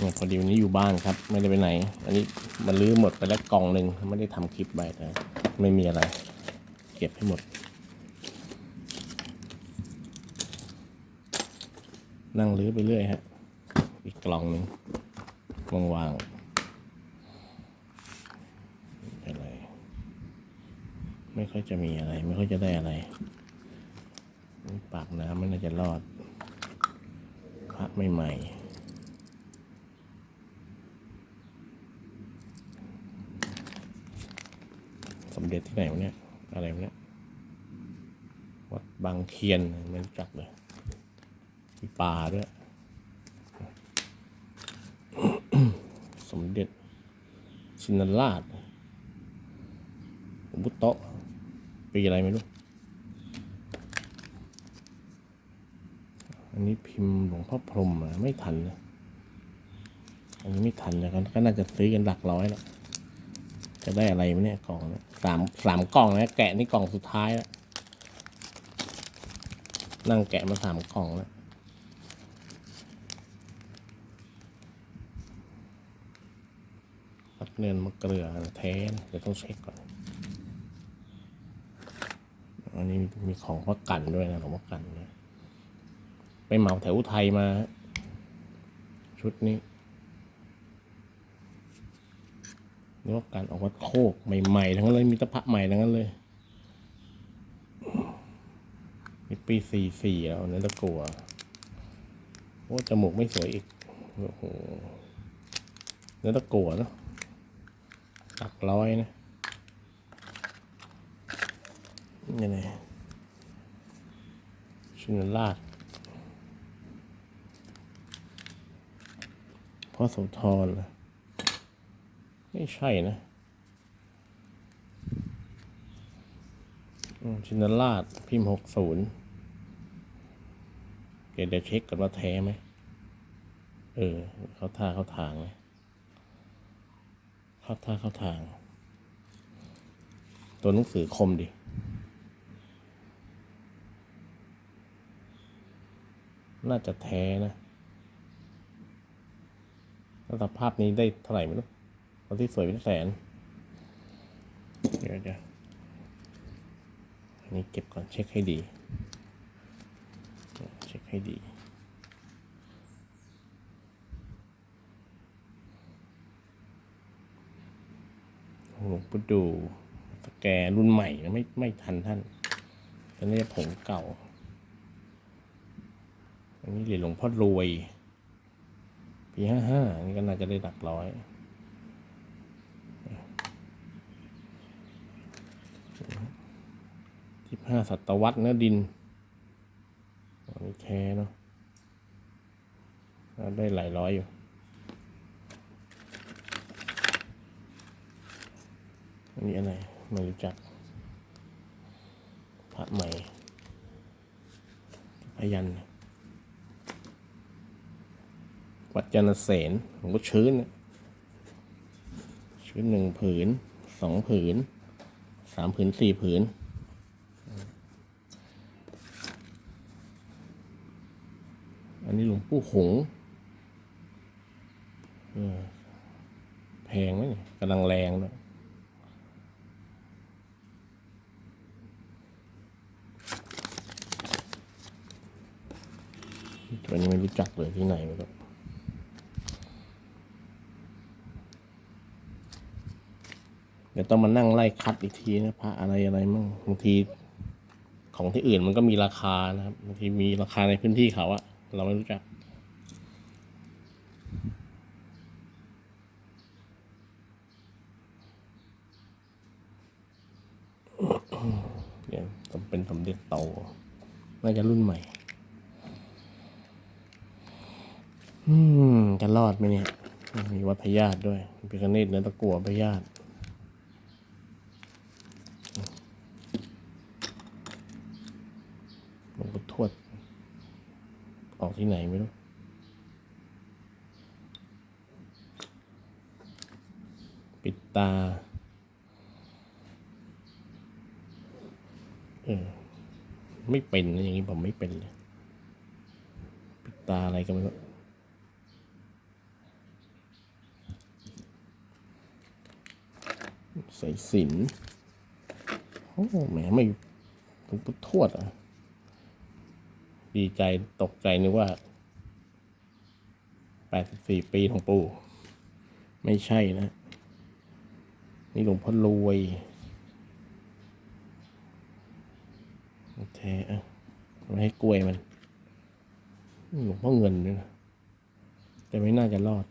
เนี่ยพอดีวันนี้อยู่บ้านครับ ไม่ได้ไปไหน อันนี้มันลื้อหมดไปแล้วกล่องหนึ่งไม่ได้ทำคลิปไว้แต่ไม่มีอะไร เก็บให้หมด นั่งลื้อไปเรื่อยฮะ อีกกล่องหนึ่งว่างๆอะไร ไม่ค่อยจะมีอะไร ไม่ค่อยจะได้อะไร ปากน้ำไม่น่าจะรอดพระใหม่ๆ สมเด็จที่ไหนวะเนี่ย อะไรวะเนี่ย วัดบางเคียนไม่รู้จักเลยมีป่าด้วย สมเด็จชินราชหลวงพุโตปีอะไรไม่รู้ อันนี้พิมพ์หลวงพ่อพรหมอะไม่ทันนะอันนี้ไม่ทันนะก็น่าจะซื้อกันหลักร้อยแล้ว จะได้อะไรไหมเนี่ยกล่องเนี่ย สามสามกล่องแล้วแกะนี่กล่องสุดท้ายแล้วนั่งแกะมาสามกล่องแล้วัดเนินมะเกลือแทนเดี๋ยวต้องเช็คก่อน อันนี้มีของพระกันด้วยนะของพระกันนี่ยไปเหมาแถวอุทัยมา ชุดนี้ นี่ว่าการออกวัดโคกใหม่ๆ ทั้งนั้นเลยมีตะพระใหม่ทั้งนั้นเลยมีปีสี่สี่แล้วนั่นตะกัวโอ้จมูกไม่สวยอีกโอ้โหนั่นตะกัวเนาะหลักร้อยนะนี่ไงชินราชพ่อโสธรนะ ไม่ใช่นะชินราชพิมพ์หกศูนย์เดี๋ยวเดี๋ยวเช็คก่อนว่าแท้ไหม เออ เขาท่าเขาทางไหมเขาท่าเขาทาง ตัวหนังสือคมดิน่าจะแท้นะ แล้วสภาพนี้ได้เท่าไหร่ไม่รู้ คนที่สวยเป็นแสน เดี๋ยวเดี๋ยวอันนี้เก็บก่อนเช็คให้ดี เช็คให้ดีหลวงปู่ดูตะแกรุ่นใหม่นะไม่ไม่ทันท่านอันนี้ผงเก่า อันนี้เหรียญหลวงพ่อรวย ปีห้าห้าอันนี้ก็น่าจะได้หลักร้อย สิบห้าศตวรรษเนื้อดินอันนี้แท้เนาะได้หลายร้อยอยู่อันนี้อะไรไม่รู้จักพระใหม่พยันวัดจันเสนผมก็ชื้นน่ะชื้นหนึ่งผืนสองผืนสามผืนสี่ผืน อันนี้หลวงปู่หงส์แพงไหมกำลังแรงด้วยตัวนี้ไม่รู้จักเลยที่ไหนไม่รู้เดี๋ยวต้องมานั่งไล่คัดอีกทีนะพระอะไรอะไรมั่งบางทีของที่อื่นมันก็มีราคานะครับบางทีมีราคาในพื้นที่เขาอะ เราไม่รู้จักเนี่ยต้องเป็นสมเด็จโตน่าจะรุ่นใหม่ อืม จะรอดไหมเนี่ย มีวัดพญาตด้วยพิคเนตเนื้อตะกัวพญาตหลวงปู่ทวด ออกที่ไหนไม่รู้ปิดตา เออ ไม่เป็นอย่างนี้ผมไม่เป็นเลย ปิดตาอะไรก็ไม่รู้ใส่สินโอ้แหมไม่หลวงปู่ทวดอะ ดีใจตกใจนึกว่าแปดสิบสี่ปีของปู่ ไม่ใช่นะ นี่หลวงพ่อรวยโอเคอะเอาไว้ให้กล้วยมันหลวงพ่อเงินด้วยนะแต่ไม่น่าจะรอด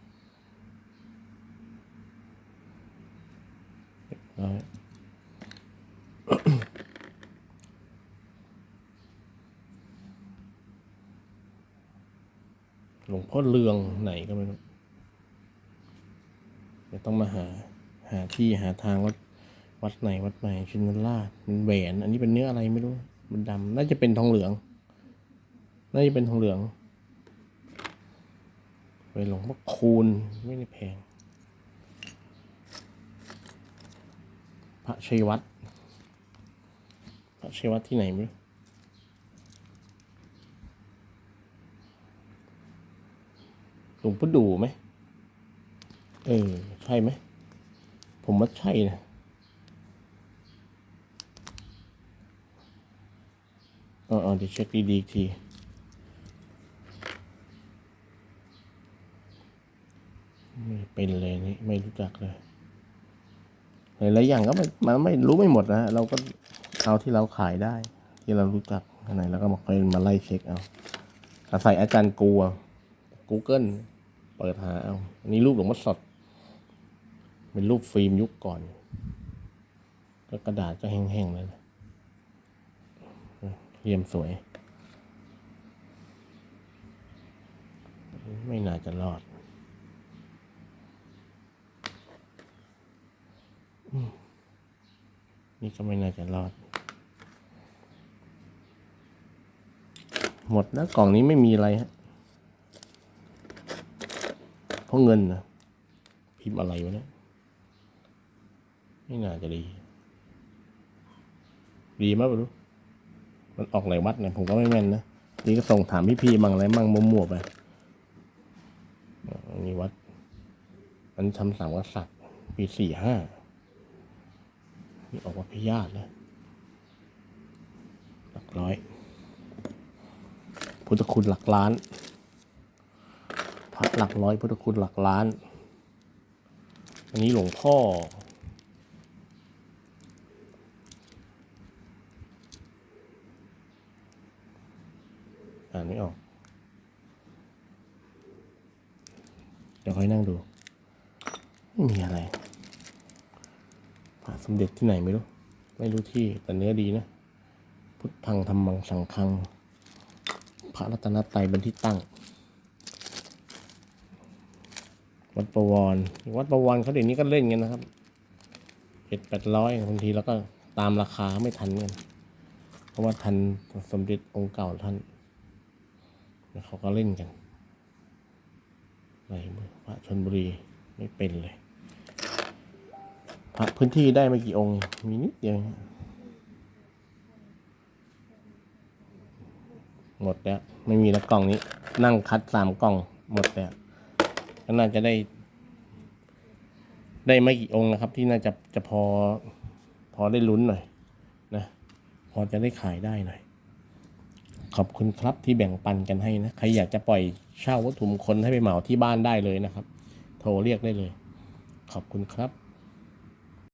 เรียบร้อย หลวงพ่อเรืองไหนก็ไม่รู้เดี๋ยวต้องมาหาหาที่หาทางว่าวัดไหนวัดไหนชินราชมันแหวนอันนี้เป็นเนื้ออะไรไม่รู้ มันดำน่าจะเป็นทองเหลือง น่าจะเป็นทองเหลืองไปหลวงพ่อคูณไม่ได้แพง พระชัยวัดพระชัยวัดที่ไหนไม่รู้ หลวงพ่อดูไหมเออใช่ไหม ผมว่าใช่นะเออเดี๋ยวเช็คดีๆอีกทีไม่เป็นเลยนี่ไม่รู้จักเลยหลายๆอย่างก็ม่มันไม่รู้ไม่หมดนะเราก็เอาที่เราขายได้ ที่เรารู้จักอันไหนแล้วก็มาค่อยมาไล่เช็คเอาอาศัยอาจารย์กูเอา Google เปิดหาเอาอันนี้รูปหลวงพ่อสด เป็นรูปฟิล์มยุคก่อน ก็กระดาษก็แห้งๆเลยนะเรียมสวย ไม่น่าจะรอดนี่ก็ไม่น่าจะรอด หมดแล้วกล่องนี้ไม่มีอะไรฮะ เพราะเงินนะพิมพ์อะไรวะเนี่ยไม่น่าจะดี ดีมากปรู้มันออกหลายวัดเนี่ยผมก็ไม่แม่นนะนี่ก็ส่งถามพี่ๆมั่งอะไรมั่งมั่วๆไปอันนี้วัด อันทำสามกษัตริย์ปีสี่ห้านี่ออกว่าพยาธินะหลักร้อย พุทธคุณหลักล้าน ระหลักร้อยพุทธคุณหลักล้าน อันนี้หลวงพ่อ อ่านไม่ออก เดี๋ยวค่อยนั่งดู ไม่มีอะไรพระสมเด็จที่ไหนไม่รู้ ไม่รู้ที่ แต่เนื้อดีนะ พุทธังธรรมังสังฆังพระรัตนตรัยเป็นที่ตั้ง วัดประวร วัดประวรเขาเดี๋ยวนี้ก็เล่นกันนะครับเจ็ดแปดร้อยบางทีแล้วก็ตามราคาไม่ทันกันเพราะว่าทันสมเด็จองค์เก่าท่านเขาก็เล่นกันไหนพระชนบุรีไม่เป็นเลยพระพื้นที่ได้ไม่กี่องค์ มีนิดเดียวเองหมดแล้ว ไม่มีแล้วกล่องนี้ นั่งคัดสามกล่อง หมดแล้ว ก็น่าจะได้ ได้ไม่กี่องค์นะครับ ที่น่าจะจะพอพอได้ลุ้นหน่อยนะพอจะได้ขายได้หน่อยขอบคุณครับที่แบ่งปันกันให้นะ ใครอยากจะปล่อยเช่าวัตถุมงคลให้ไปเหมาที่บ้านได้เลยนะครับ โทรเรียกได้เลย ขอบคุณครับ